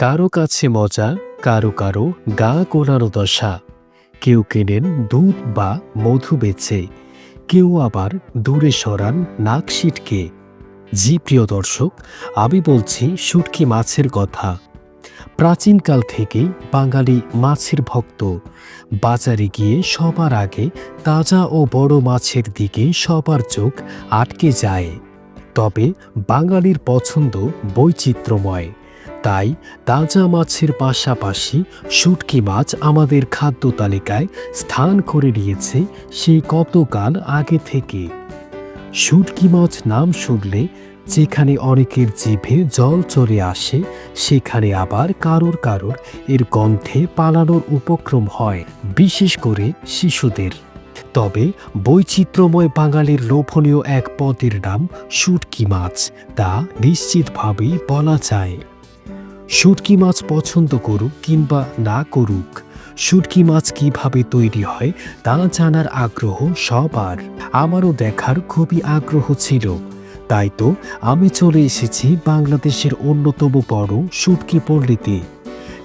কারও কাছে মজা, কারও কারও গা গোলানো দশা। কেউ কেনেন দুধ বা মধু বেচে, কেউ আবার দূরে সরান নাক সিটকে। জি, প্রিয় দর্শক, আমি বলছি শুটকি মাছের কথা। প্রাচীনকাল থেকেই বাঙালি মাছের ভক্ত। বাজারে গিয়ে সবার আগে তাজা ও বড় মাছের দিকে সবার চোখ আটকে যায়। তবে বাঙালির পছন্দ বৈচিত্র্যময়। তাই তাজা মাছের পাশাপাশি শুটকি মাছ আমাদের খাদ্য তালিকায় স্থান করে নিয়েছে সেই কতকাল আগে থেকে। শুটকি মাছ নাম শুনলে যেখানে অনেকের জিভে জল চলে আসে, সেখানে আবার কারোর কারোর এর গন্ধে পালানোর উপক্রম হয়, বিশেষ করে শিশুদের। তবে বৈচিত্র্যময় বাঙালির লোভনীয় এক পদের নাম শুটকি মাছ, তা নিশ্চিতভাবেই বলা যায়। শুটকি মাছ পছন্দ করুক কিংবা না করুক, শুটকি মাছ কীভাবে তৈরি হয় তা জানার আগ্রহ সবার। আমারও দেখার খুবই আগ্রহ ছিল। তাই তো আমি চলে এসেছি বাংলাদেশের অন্যতম বড় শুটকি পল্লীতে।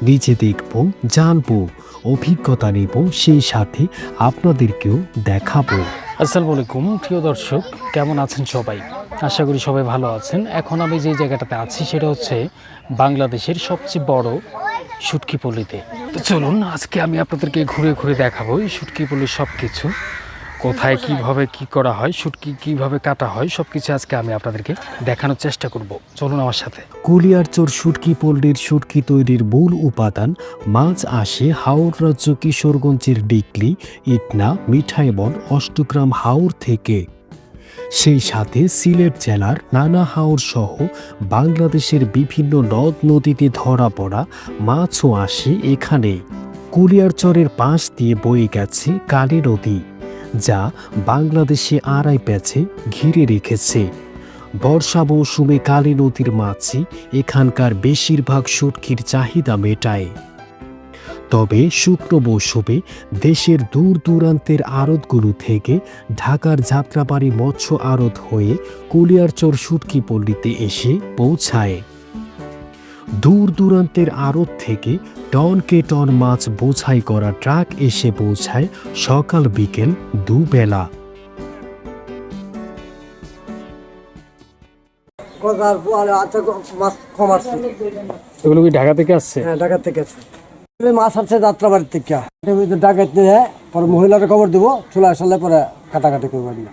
নিজে দেখব, জানব, অভিজ্ঞতা নেব, সেই সাথে আপনাদেরকেও দেখাবো। আসসালামু আলাইকুম। প্রিয় দর্শক, কেমন আছেন সবাই? আশা করি সবাই ভালো আছেন। এখন আমি যে জায়গাটাতে আছি, সেটা হচ্ছে বাংলাদেশের সবচেয়ে বড় সুটকিপল্লিতে তো চলুন, আজকে আমি আপনাদেরকে ঘুরে ঘুরে দেখাবো এই শুটকি পল্লীর সব কিছু কোথায় কীভাবে কি করা হয় শুটকি কীভাবে কাটা হয় সব কিছু আজকে আমি আপনাদেরকে দেখানোর চেষ্টা করব। চলুন আমার সাথে। কুলিয়ারচর শুটকি পল্লীর শুটকি তৈরির মূল উপাদান মাছ আসে হাওড় রাজ্য কিশোরগঞ্জের ডিকলি ইটনা মিঠাইবন অষ্টগ্রাম হাওড় থেকে। সেই সাথে সিলেট জেলার নানা হাওর সহ বাংলাদেশের বিভিন্ন নদ নদীতে ধরা পড়া মাছও আসে এখানে। কুলিয়ারচরের পাশ দিয়ে বয়ে গেছে কালী নদী। যা বাংলাদেশে আড়াই প্যাচে ঘিরে রেখেছে। বর্ষা মৌসুমে কালী নদীর মাছই এখানকার বেশিরভাগ শুটকির চাহিদা মেটায়। তবে শুকনো মৌসুমে দেশের দূর দূরান্তের আড়তগুলো থেকে ঢাকার যাত্রাবাড়ি মৎস্য আড়ত হয়ে কুলিয়ারচর শুটকি পল্লীতে এসে পৌঁছায়। দূর দূরান্তের আড়ত থেকে টনকে টন মাছ বোঝাই করা ট্রাক এসে পৌঁছায় সকাল বিকেল দুবেলা। আসছে। এগুলো কি ঢাকা থেকে আসছে? হ্যাঁ ঢাকা থেকে আছে এই মাছ আসছে যাত্রাবাড়ির থেকে। নিয়ে পরে মহিলারা খবর দিব চলে আসলে পরে কাটাকাটি করবেন না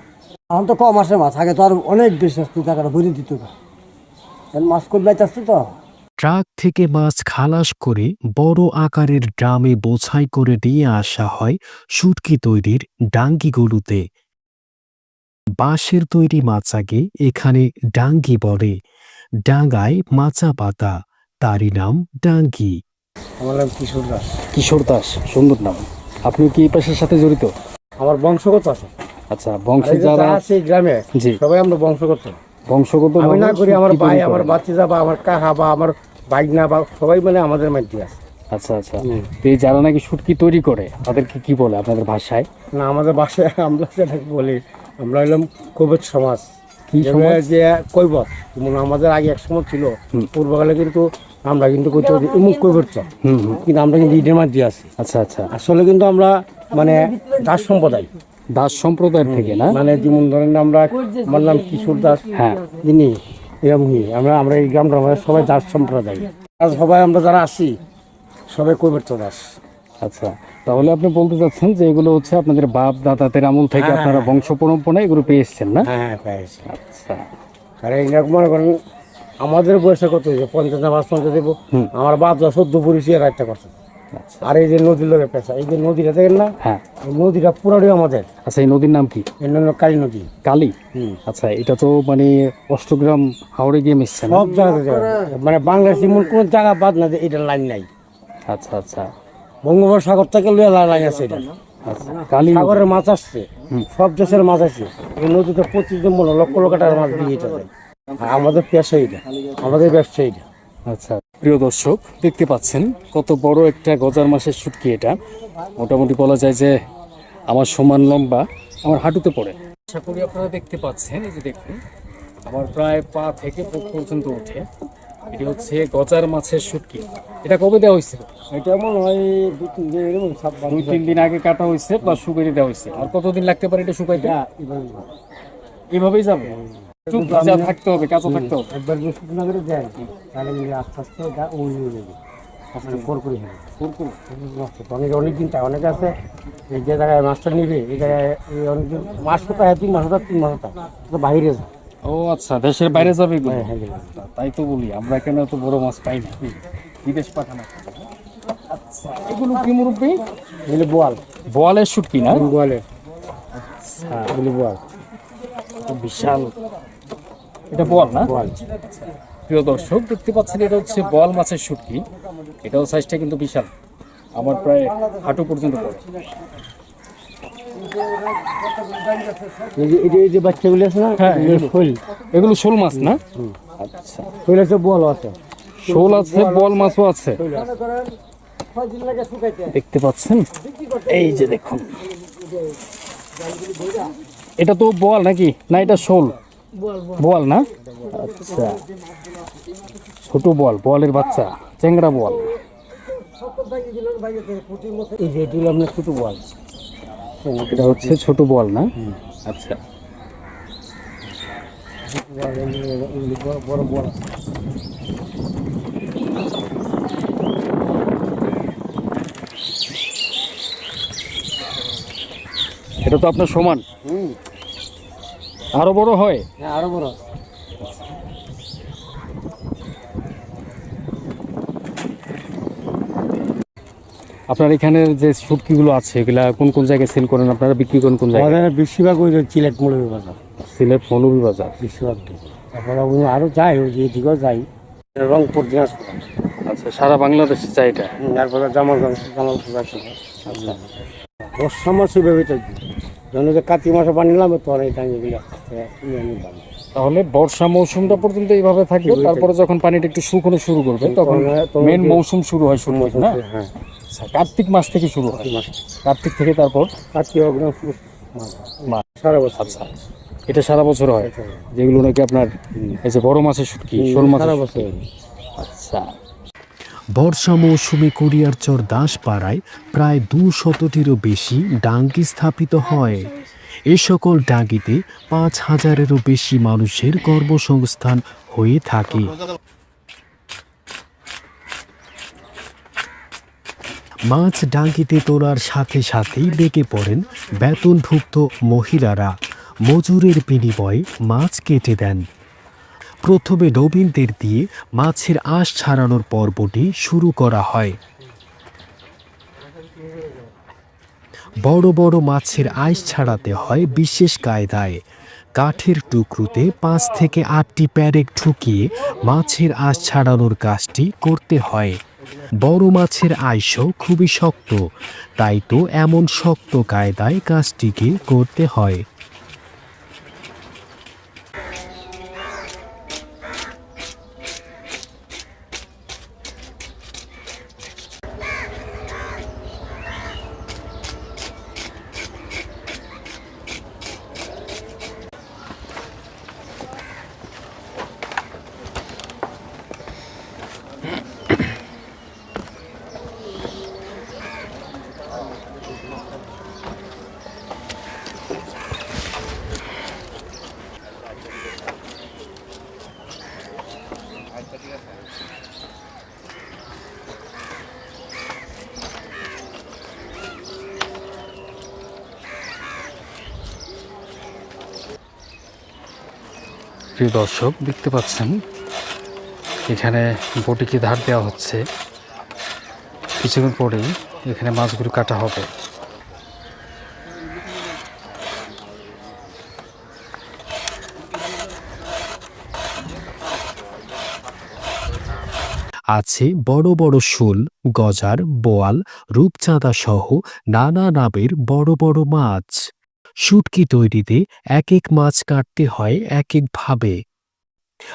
এখন তো কম আসে মাছ আগে তো আর অনেক বেশি আসতো টাকাটা ভরে দিত মাছ করবে আসছে তো? ট্রাক থেকে মাছ খালাস করে বড় আকারের ড্রামে বোঝাই করে নিয়ে আসা হয় শুটকি তৈরির ডাঙ্গিগুলোতে। বাঁশের তৈরি মাচাকে এখানে ডাঙ্গি বলে। ডাঙ্গায় মাচা পাতা। তারই নাম ডাঙ্গি। আমার নাম কিশোর দাস। কিশোর দাস সুন্দর নাম। আপনি কি এই পেশার সাথে জড়িত? আমার বংশগত আছে। আচ্ছা বংশে যারা আছে গ্রামে জি। সবাই আমরা বংশগত। বংশগত আমি না করি আমার ভাই আমার বাচ্চা বা আমার কাকা বা আমার বাইকনা বা সবাই মানে আমাদের মধ্যে আছে। আচ্ছা আচ্ছা। তো এই যারা নাকি শুটকি তৈরি করে তাদেরকে কি বলে আপনাদের ভাষায়? না আমাদের বাসায় আমরা সেটাকে বলি আমরা হলাম কৈবত সমাজ? যে কৈবত যেমন আমাদের আগে এক সময় ছিল পূর্বকালে কিন্তু আমরা কিন্তু কৈবত হুম হুম। কিন্তু আমরা কিন্তু ইডের মধ্যে আছি। আচ্ছা আচ্ছা। আসলে কিন্তু আমরা মানে দাস সম্প্রদায়। দাস সম্প্রদায়ের থেকে না? মানে যেমন ধরেন আমরা আমার নাম কিশোর দাস। হ্যাঁ। যিনি এরকমই আমরা আমরা এই গ্রামটা আমরা সবাই দাস সম্প্রদায়। আর সবাই আমরা যারা আসি সবাই কৈবর্ত দাস। আচ্ছা তাহলে আপনি বলতে চাচ্ছেন যে এগুলো হচ্ছে আপনাদের বাপ দাদাদের আমল থেকে হ্যাঁ, আপনারা হ্যাঁ। বংশ পরম্পরায় এগুলো পেয়ে এসছেন না? হ্যাঁ হ্যাঁ পেয়েছি আচ্ছা। আর এইরকম মনে করেন আমাদের বয়সে কত হয়েছে? পঞ্চাশ না পাঁচ পঞ্চাশ দেবো আমার বাপ যা চোদ্দ পরিচি রাখতে করছে আর এই যে নদীর লোকের পেশা এই যে নদীটা দেখেন না? হ্যাঁ। এই নদীটা পুরোটাই আমাদের। আচ্ছা এই নদীর নাম কি? এর নাম হলো কালী নদী। কালী? হুম। আচ্ছা এটা তো মানে অষ্টগ্রাম হাওড়ে গিয়ে মিশছে না? সব জায়গাতে। মানে বাংলাদেশ এমন কোনো জায়গা বাদ না যে এটা লাইন নাই। আচ্ছা আচ্ছা। বঙ্গোপসাগর থেকে লুয়া লাইন আছে এটা। আচ্ছা কালী নদী। সাগরের মাছ আসছে। সব দেশের মাছ আছে এই নদীতে পঁচিশ জন মনে লক্ষ লক্ষ টাকার মাছ দিয়ে যায় আর আমাদের পেশা এটা আমাদের ব্যবসা এটা আচ্ছা। প্রিয় দর্শক দেখতে পাচ্ছেন কত বড় একটা গজার মাসের শুটকি এটা। মোটামুটি বলা যায় যে আমার সমান লম্বা আমার হাঁটুতে পড়ে। আশা করি আপনারা দেখতে পাচ্ছেন এই যে দেখুন আমার প্রায় পা থেকে বুক পর্যন্ত উঠে। এটি হচ্ছে গজার মাছের শুটকি এটা কবে দেওয়া হয়েছে এটা মনে হয় দু তিন দিন দুই তিন দিন আগে কাটা হয়েছে বা শুকাইতে দেওয়া হয়েছে। আর কতদিন লাগতে পারে এটা শুকাইতে এভাবেই যাবে? একটু ভিজা থাকতে হবে কাঁচা থাকতে হবে। একবার শুকনো করে দেয় তাহলে কিন্তু আস্তে আস্তে এটা ওই হয়ে যাবে আস্তে ফোর করে নষ্ট তো অনেক দিন তাই অনেকে আছে এই যে জায়গায় মাছটা নিবে এই জায়গায় এই অনেকদিন মাস কোথায় তিন মাস হতো তিন মাস হতো তো বাইরে যায়। ও আচ্ছা দেশের বাইরে যাবে হ্যাঁ, হ্যাঁ, হ্যাঁ। তাই তো বলি আমরা এখানে এত বড় মাছ পাই না। বিদেশ পাঠানো। আচ্ছা এগুলো কি মুরব্বী? এগুলো বোয়াল। বোয়ালের শুটকি না? বোয়ালে হ্যাঁ এগুলো বোয়াল। বিশাল। এটা বল না। প্রিয় দর্শক দেখতে পাচ্ছেন এটা হচ্ছে বোয়াল মাছের শুটকি। এটাও সাইজটা কিন্তু বিশাল। আমার প্রায় হাঁটু পর্যন্ত পড়ে। এই যে- এই যে এই যে বাচ্চাগুলো আছে না হ্যাঁ, এগুলো। শোল। মাছ না? আচ্ছা। শোল আছে শোল আছে বোয়াল মাছও আছে। দেখতে পাচ্ছেন? এই যে দেখুন। এটা তো বল নাকি? না এটা শোল। বোয়াল না? আচ্ছা। ছোট বল, বলের বাচ্চা চেংড়া বল। আপনার বোয়াল এটা হচ্ছে বোয়াল না? আচ্ছা। বড় বোয়াল এটা তো আপনার সমান। আরও বড় হয়? হ্যাঁ আরও বড়। আপনার এখানের যে শুটকিগুলো আছে এগুলা কোন কোন জায়গায় সেল করেন? আপনারা বিক্রি করেন কোন জায়গায়? আমাদের বেশিরভাগ ওই সিলেট মৌলভী বাজার। সিলেট মৌলভী বাজার। বেশিরভাগ তারপরে ওই আরও যাই ওই এদিকেও যাই। রংপুর দিনাজপুর। আচ্ছা সারা বাংলাদেশে চাই এটা? তারপরে জামালগঞ্জ জামালপুর আচ্ছা। বর্ষা মাসে ভেবে যখন যে কাতি মাসে বানিলাম তখন এই টাইমে গেলে আস্তে। তাহলে বর্ষা মৌসুমটা পর্যন্ত এইভাবে থাকবে তারপরে যখন পানিটা একটু শুকনো শুরু করবে তখন মেন মৌসুম শুরু হয় শুরু না? হ্যাঁ। আচ্ছা কার্তিক মাস থেকে শুরু হয়। মাস। কার্তিক থেকে তারপর? পুষ মাস মাস সারা বছর। আচ্ছা এটা সারা বছর হয় যেগুলো নাকি আপনার এই যে বড় মাছের শুটকি শোল মাছ সারা বছর। আচ্ছা। বর্ষা মৌসুমে কুরিয়ারচর দাসপাড়ায় প্রায় দু শতটিরও বেশি ডাঙ্গি স্থাপিত হয়। এ সকল ডাঙ্গিতে পাঁচ হাজারেরও বেশি মানুষের কর্মসংস্থান হয়ে থাকে। মাছ ডাঙ্গিতে তোলার সাথে সাথেই লেগে পড়েন বেতনভুক্ত মহিলারা। মজুরের বিনিময়ে মাছ কেটে দেন। প্রথমে নবীনদের দিয়ে মাছের আঁশ ছাড়ানোর পর্বটি শুরু করা হয়। বড় বড় মাছের আঁশ ছাড়াতে হয় বিশেষ কায়দায়। কাঠের টুকরোতে পাঁচ থেকে আটটি প্যারেক ঢুকিয়ে মাছের আঁশ ছাড়ানোর কাজটি করতে হয়। বড় মাছের আইসও খুবই শক্ত, তাই তো এমন শক্ত কায়দায় কাজটিকে করতে হয়। প্রিয় দর্শক, দেখতে পাচ্ছেন, এখানে বটিকে ধার দেওয়া হচ্ছে। কিছুক্ষণ পরেই এখানে মাছগুলো কাটা হবে। আছে বড় বড় শোল, গজার, বোয়াল, রূপচাঁদা সহ নানা নামের বড় বড় মাছ। শুটকি তৈরিতে এক এক মাছ কাটতে হয় এক একভাবে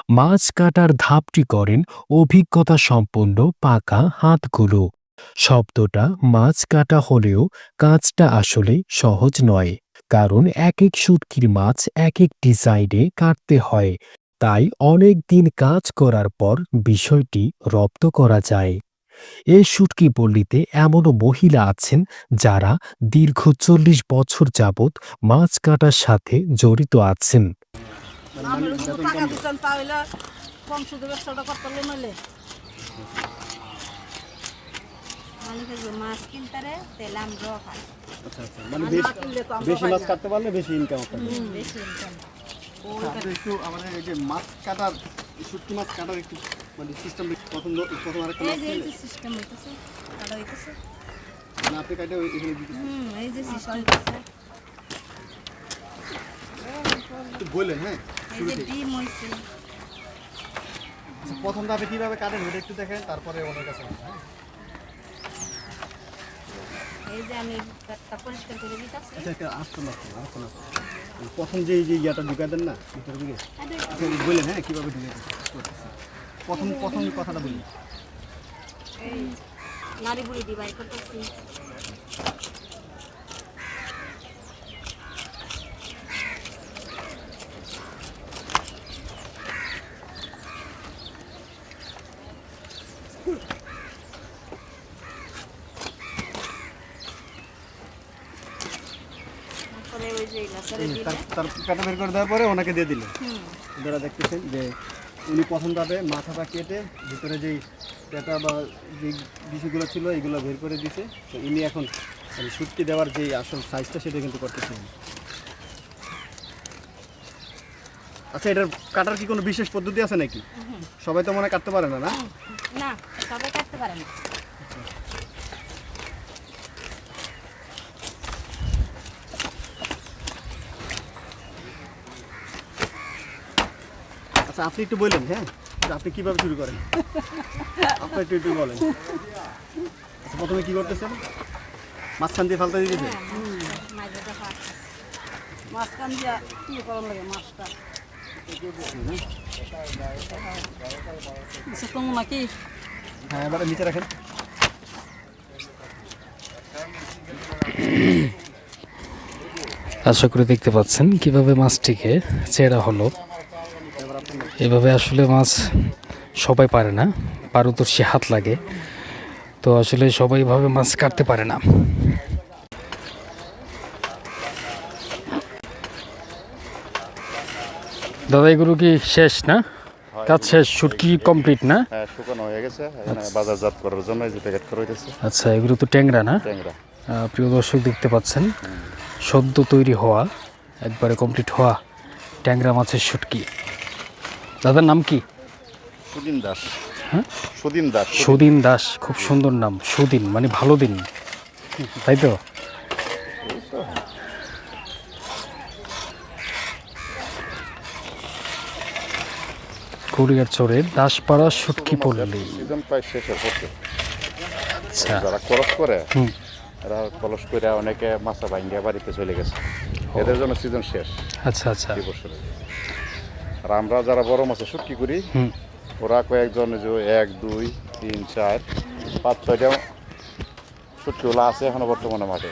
মাছ কাটার ধাপটি করেন অভিজ্ঞতা সম্পন্ন পাকা হাতগুলো। শব্দটা মাছ কাটা হলেও কাজটা আসলে সহজ নয়, কারণ এক এক শুটকির মাছ এক এক ডিজাইনে কাটতে হয়। তাই অনেক দিন কাজ করার পর বিষয়টি রপ্ত করা যায়। এ শুটকি পল্লীতে এমনও মহিলা আছেন যারা দীর্ঘ চল্লিশ বছর যাবৎ মাছ কাটার সাথে জড়িত আছেন। আমরাও খাই মানে বেশি মাছ কাটতে পারলে বেশি ইনকাম একটু আমাদের এই যে মাছ কাটার শুটকি মাছ কাটার একটু মানে সিস্টেম প্রথম প্রথম আরেকটা মাছ এই যে সিস্টেম হইতেছে কাটা হইতেছে। মানে আপনি কাটে এখানে দিতে হুম এই যে সিস্টেম একটু বললেন হ্যাঁ এই যে ডিম হইছে। আচ্ছা, প্রথম ধাপে কীভাবে কাটেন ওটা একটু দেখেন তারপরে ওনার কাছে হ্যাঁ? এই যে আমি পরিষ্কার করে দিতেছি। আচ্ছা একটা আসতে আসতে প্রথম যে যে ইয়াটা ঢুকাই দেন না, ভিতর দিকে। আচ্ছা বললেন হ্যাঁ কীভাবে ঢুকে প্রথম প্রথম কথাটা বলি নারী তারপরে ওই যে লাসারে দিলে তার কাটা বের করে দেওয়ার পরে ওনাকে দিয়ে হুম। আপনারা দেখতেছেন যে উনি প্রথম ধাপে মাথাটা কেটে ভিতরে যেই পেটা বা যে বিষয়গুলো ছিল এগুলো বের করে দিছে। তো ইনি এখন মানে দেওয়ার যে আসল সাইজটা সেটা কিন্তু করতেছেন। আচ্ছা এটার কাটার কি কোনো বিশেষ পদ্ধতি আছে নাকি? সবাই তো মনে হয় কাটতে পারে না না? না সবাই কাটতে পারে না। আচ্ছা আপনি একটু বললেন হ্যাঁ? আপনি কীভাবে শুরু করেন? আপনি একটু একটু বলেন। আচ্ছা প্রথমে কি করতেছেন? মাঝখান দিয়ে ফালতা দিয়ে দিতেছেন মাঝখান দিয়া কি করার লাগে মাছটা? আচ্ছা কমু নাকি? হ্যাঁ এবারে নিচে রাখেন। আশা করি দেখতে পাচ্ছেন কীভাবে মাছটিকে চেরা হলো। এভাবে আসলে মাছ সবাই পারে না। পারদর্শী হাত লাগে। তো আসলে সবাই এভাবে মাছ কাটতে পারে না। দাদা এগুলো কি শেষ না? কাজ শেষ শুটকি কমপ্লিট না? হ্যাঁ শুকানো হয়ে গেছে। এখানে বাজারজাত করার জন্য এই যে প্যাকেট করা হইতেছে আচ্ছা এগুলো তো ট্যাংরা না? ট্যাংরা। প্রিয় দর্শক দেখতে পাচ্ছেন সদ্য তৈরি হওয়া একবারে কমপ্লিট হওয়া ট্যাংরা মাছের শুটকি। দাদার নাম কি? সুদিন দাস। হ্যাঁ? সুদিন দাস সুদিন। দাস খুব সুন্দর নাম সুদিন মানে ভালো দিন। তাই তো? কুড়িয়ার চরের দাসপাড়া পল্লী। সিজন প্রায় শেষের পথে আচ্ছা। যারা কলস করে হুম। এরা কলস করে অনেকে মাছা ভাঙ্গিয়া বাড়িতে চলে গেছে। এদের জন্য সিজন শেষ। আচ্ছা আচ্ছা। আর আমরা যারা বড় মাছে শুটকি করি ওরা কয়েকজন যে এক দুই তিন চার পাঁচ ছয়টা শুটকিগুলো আছে এখনও বর্তমানে মাঠে।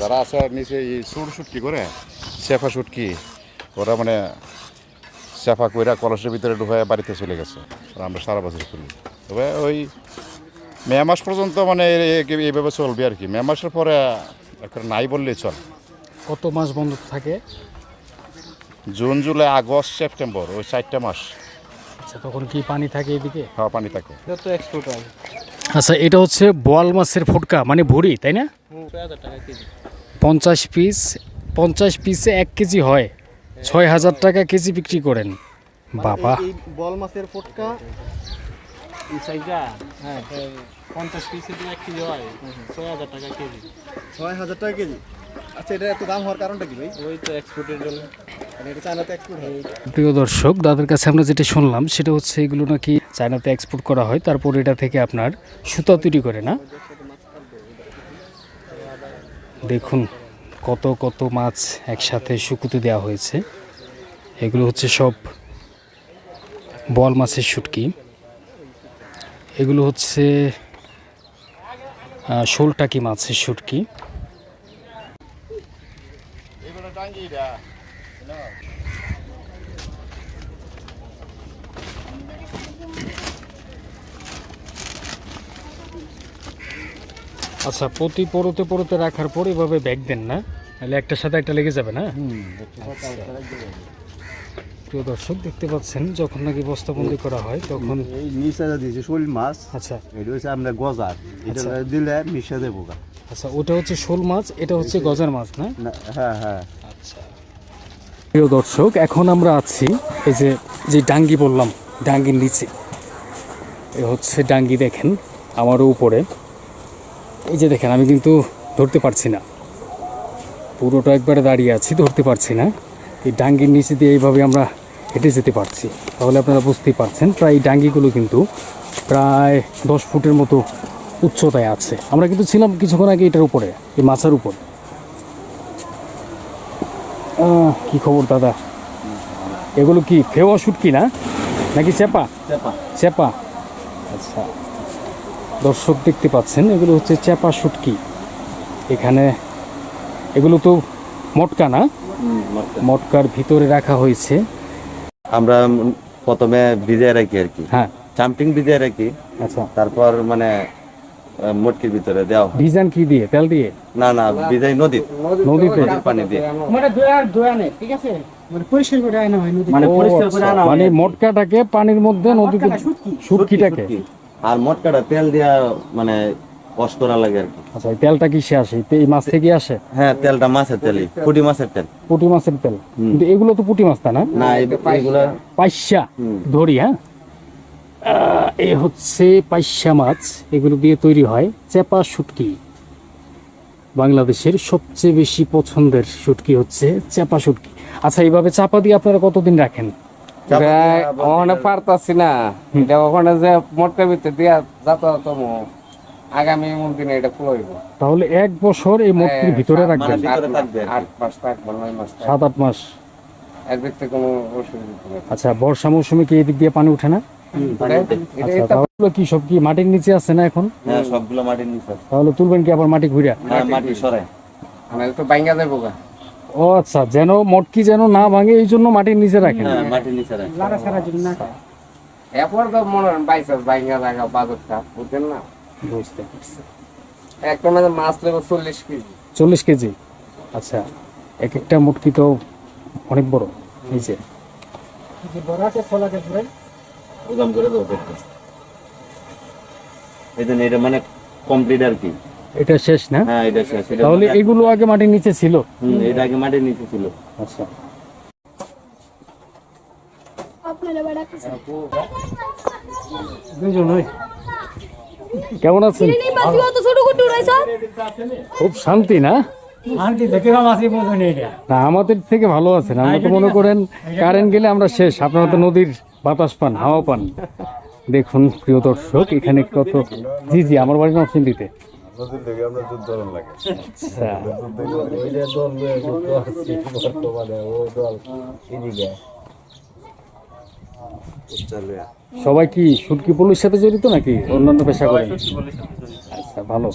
যারা আছে নিচে এই সুর শুটকি করে সেফা শুটকি ওরা মানে সেফা কইরা কলসের ভিতরে ঢুকায় বাড়িতে চলে গেছে। আমরা সারা বছর করি। তবে ওই মে মাস পর্যন্ত মানে এইভাবে চলবে আর কি। মে মাসের পরে একটা নাই বললেই চল। কত মাস বন্ধ থাকে? জুন জুলাই আগস্ট সেপ্টেম্বর ওই চারটা মাস। আচ্ছা তখন কি পানি থাকে এদিকে? খাওয়া পানি থাকে। আচ্ছা এটা হচ্ছে বোয়াল মাছের ফুটকা মানে ভুড়ি তাই না? পঞ্চাশ পিস পঞ্চাশ পিসে এক কেজি হয়। ছয় হাজার টাকা কেজি বিক্রি করেন। বাবা। এই বল মাছের ফুটকা হ্যাঁ পঞ্চাশ পিসের জন্য এক কেজি হয়। ছয় হাজার টাকা কেজি। ছয় হাজার টাকা কেজি। আচ্ছা এটা এত দাম হওয়ার কারণটা কি ভাই? ওই তো এক্সপোর্টের জন্য। মানে এটা চায়নাতে এক্সপোর্ট প্রিয় দর্শক দাদার কাছে আমরা যেটা শুনলাম সেটা হচ্ছে এগুলো নাকি চায়নাতে এক্সপোর্ট করা হয় তারপর এটা থেকে আপনার সুতা তৈরি করে না? দেখুন কত কত মাছ একসাথে শুকুতে দেওয়া হয়েছে। এগুলো হচ্ছে সব বল মাছের শুটকি। এগুলো হচ্ছে শোলটাকি মাছের শুটকি। Uh, আচ্ছা প্রতি পড়তে পড়তে রাখার পর এভাবে ব্যাগ দেন না? তাহলে একটার সাথে একটা লেগে যাবে না? প্রিয় দর্শক দেখতে পাচ্ছেন যখন নাকি বস্তাবন্দি করা হয় তখন এই শোল মাছ আচ্ছা। এটা হচ্ছে আমরা গজার। এটা আচ্ছা। দিলে মিশা দেবো আচ্ছা ওটা হচ্ছে শোল মাছ এটা হচ্ছে গজার মাছ না হ্যাঁ হ্যাঁ। প্রিয় দর্শক, এখন আমরা আছি এই যে যে ডাঙ্গি বললাম, ডাঙ্গির নিচে। এ হচ্ছে ডাঙ্গি, দেখেন, আমারও উপরে। এই যে দেখেন, আমি কিন্তু ধরতে পারছি না। পুরোটা একবারে দাঁড়িয়ে আছি, ধরতে পারছি না। এই ডাঙ্গির নিচে দিয়ে এইভাবে আমরা হেঁটে যেতে পারছি। তাহলে আপনারা বুঝতেই পারছেন, প্রায় এই ডাঙ্গিগুলো কিন্তু প্রায় দশ ফুটের মতো উচ্চতায় আছে। আমরা কিন্তু ছিলাম কিছুক্ষণ আগে এটার উপরে, এই মাছের উপর। কি খবর দাদা? এগুলো কি ফেওয়া শুটকি না? নাকি চেপা চেপা আচ্ছা। দর্শক দেখতে পাচ্ছেন এগুলো হচ্ছে চেপা শুটকি। এখানে এগুলো তো মটকা না? মটকার ভিতরে রাখা হয়েছে। আমরা প্রথমে ভিজিয়ে রাখি আর কি। হ্যাঁ। চাম্পিং ভিজিয়ে রাখি। আচ্ছা। তারপর মানে মটকির ভিতরে দেওয়া হয়। ডিজাইন কি দিয়ে? তেল দিয়ে? না না ভিজাই নদীর নদীতে? নদীর পানি দিয়ে। মানে মানে মটকাটাকে পানির মধ্যে নদীতে শুটকিটাকে? আর মটকাটা তেল দিয়া মানে ওয়াশ করা লাগে আর কি। আচ্ছা এই তেলটা কিসে আসে? এই মাছ থেকে আসে? হ্যাঁ তেলটা মাছের তেলই। ফুটি মাছের তেল। পুঁটি মাছের তেল। কিন্তু এগুলো তো পুঁটি মাছ তা না? না এইগুলা পাইসা। ধরি হ্যাঁ? এ হচ্ছে পাইসা মাছ এগুলো দিয়ে তৈরি হয় চেপা শুটকি। বাংলাদেশের সবচেয়ে বেশি পছন্দের শুটকি হচ্ছে চেপা শুটকি। আচ্ছা এইভাবে চাপা দিয়ে আপনারা কতদিন রাখেন? ওখানে পারতাছি না। এটা ওখানে যে মোটকা ভিতরে দিয়া যাতায়াত আগামী মন দিনে এটা তাহলে এক বছর এই মটকির ভিতরে রাখবেন। ভিতরে থাকবে আর কি। আট মাস থাকব নয় মাস সাত আট মাস। এর ভিতরে কোনো অসুবিধা আচ্ছা বর্ষা মৌসুমে কি এদিক দিয়ে পানি ওঠে না? কি সব কি মাটির নিচে আছে না এখন? হ্যাঁ সবগুলো মাটির নিচে আছে। তাহলে তুলবেন কি আবার মাটি ঘুরে হ্যাঁ মাটি সরাই। মানে তো বাইঙ্গা যাব গা। ও আচ্ছা যেন মটকি যেন না ভাঙে এই জন্য মাটির নিচে রাখেন। হ্যাঁ মাটির নিচে রাখি এরপর তো মনে হয় বাইসাস বাইঙ্গা জায়গা বাজারটা বুঝছেন না? বুঝতে পারছি। একটা মাঝে মাছ চল্লিশ কেজি। চল্লিশ কেজি? আচ্ছা এক একটা মুটকি তো অনেক বড় এই যে। উদাম করে দেবো। এই জন্য এটা মানে কমপ্লিট আর কি। এটা শেষ না? হ্যাঁ এটা শেষ। এটা তাহলে এগুলো আগে মাটির নিচে ছিল? হুম, এটা আগে মাটির নিচে ছিল। আচ্ছা। কেমন আছেন? খুব শান্তি না? না আমাদের থেকে ভালো আছেন। আমরা তো মনে করেন কারেন্ট গেলে আমরা শেষ। আপনারা তো নদীর বাতাস পান হাওয়া পান। দেখুন প্রিয় দর্শক এখানে কত জি জি আমার বাড়ি নরসিংদীতে। আচ্ছা। সবাই কি সুটকি পুলিশের সাথে জড়িত নাকি? অন্যান্য পেশা করেন আচ্ছা ভালো।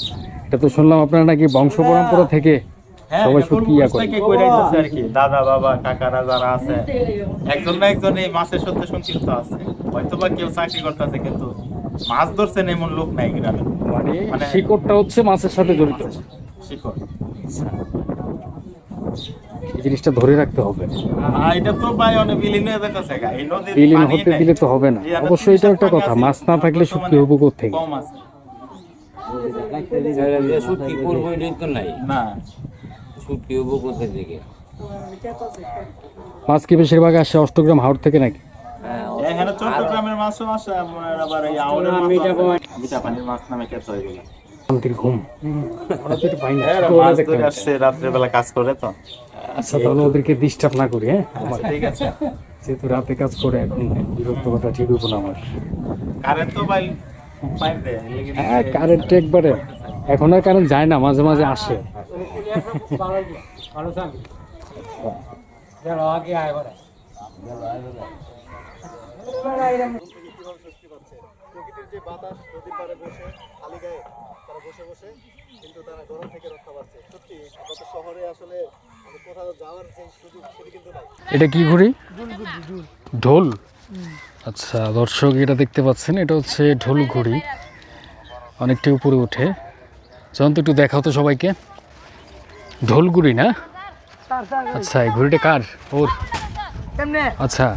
এটা তো শুনলাম আপনারা নাকি বংশ পরম্পরা থেকে সবাই সুটকি করে প্রত্যেকে করে দিতেছে আর কি দাদা বাবা কাকারা যারা আছে একজন না একজন এই মাছের সাথে সংক্ষিপ্ত আছে হয়তো বা কেউ চাকরি করতেছে কিন্তু মাছ ধরছেন এমন লোক নাই গ্রামে মানে মানে- শিকড়টা হচ্ছে মাছের সাথে জড়িত শিখর এই জিনিসটা ধরে রাখতে হবে এটা তো ভাই অনেক বিলীন হয়ে যেতেছে এই নদীর বিলীন হতে দিলে তো হবে না অবশ্যই এটা একটা কথা মাছ না থাকলে শুটকি হব কম আছে সুটকি করব তো নাই না হব কোথা থেকে মাছ কি বেশিরভাগ আসে অষ্টগ্রাম হাওড় থেকে নাকি? এখানে চট্টগ্রামের মাছও আসে আবার আবার এই আউলের মাছ মিঠা পানির মাছ নামে খেতে হয় এগুলো। শান্তির ঘুম। আমরা তো পাই না হ্যাঁ, মাছ ধরে কাজ করে তো। আচ্ছা তাহলে ওদেরকে ডিস্টার্ব না করি হ্যাঁ? ঠিক আছে। যেহেতু রাতে কাজ করে এখন বিরক্ত কথা ঠিক হইব না আমার। কারেন্ট তো ভাই লেগে হ্যাঁ কারেন্ট একবারে। এখন আর কারেন্ট যায় না মাঝে মাঝে আসে। প্রকৃতির যে বাতাস নদীর পাড়ে বসে খালি গায়ে তারা বসে বসে কিন্তু তারা গরম থেকে রক্ষা পাচ্ছে। সত্যি আমরা তো শহরে আসলে কোথাও যাওয়ার যে সুযোগ সেটি কিন্তু নাই। এটা কি ঘুড়ি? ঢোল আচ্ছা দর্শক এটা দেখতে পাচ্ছেন এটা হচ্ছে ঢোল ঘুড়ি। অনেকটা উপরে ওঠে। তো একটু দেখাও তো সবাইকে। ঢোলগুড়ি না? আচ্ছা এই ঘুড়িটা কার? ওর? আচ্ছা।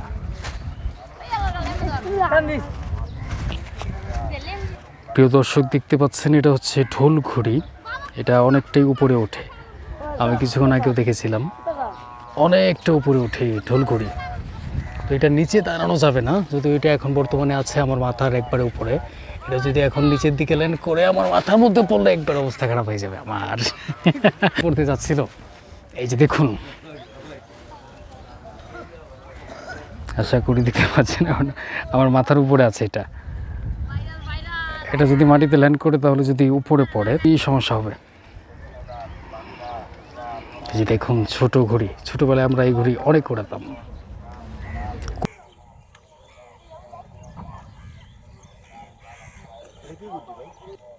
প্রিয় দর্শক দেখতে পাচ্ছেন এটা হচ্ছে ঢোল ঘুড়ি। এটা অনেকটাই উপরে ওঠে। আমি কিছুক্ষণ আগেও দেখেছিলাম। অনেকটা উপরে ওঠে ঢোল ঘুড়ি। তো এটা নিচে দাঁড়ানো যাবে না যদি এটা এখন বর্তমানে আছে আমার মাথার একবারে উপরে। এটা যদি এখন নিচের দিকে ল্যান্ড করে আমার মাথার মধ্যে পড়লে একবার অবস্থা খারাপ হয়ে যাবে আমার। পড়তে যাচ্ছিল। এই যে দেখুন। আশা করি দেখতে পাচ্ছেন আমার মাথার উপরে আছে এটা। এটা যদি মাটিতে ল্যান্ড করে তাহলে যদি উপরে পড়ে, কি সমস্যা হবে? যে দেখুন, ছোট ঘড়ি। ছোটবেলায় আমরা এই ঘড়ি অনেক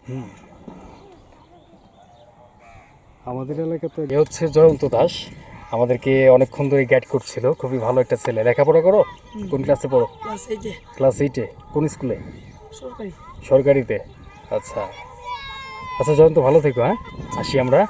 উড়াতাম আমাদের এলাকাতে এ হচ্ছে জয়ন্ত দাস। আমাদেরকে অনেকক্ষণ ধরে গাইড করছিল। খুবই ভালো একটা ছেলে। লেখাপড়া করো? কোন ক্লাসে পড়ো? ক্লাস এইটে কোন স্কুলে সরকারিতে। আচ্ছা। আচ্ছা জয়ন্ত ভালো থেকো হ্যাঁ? আসি আমরা।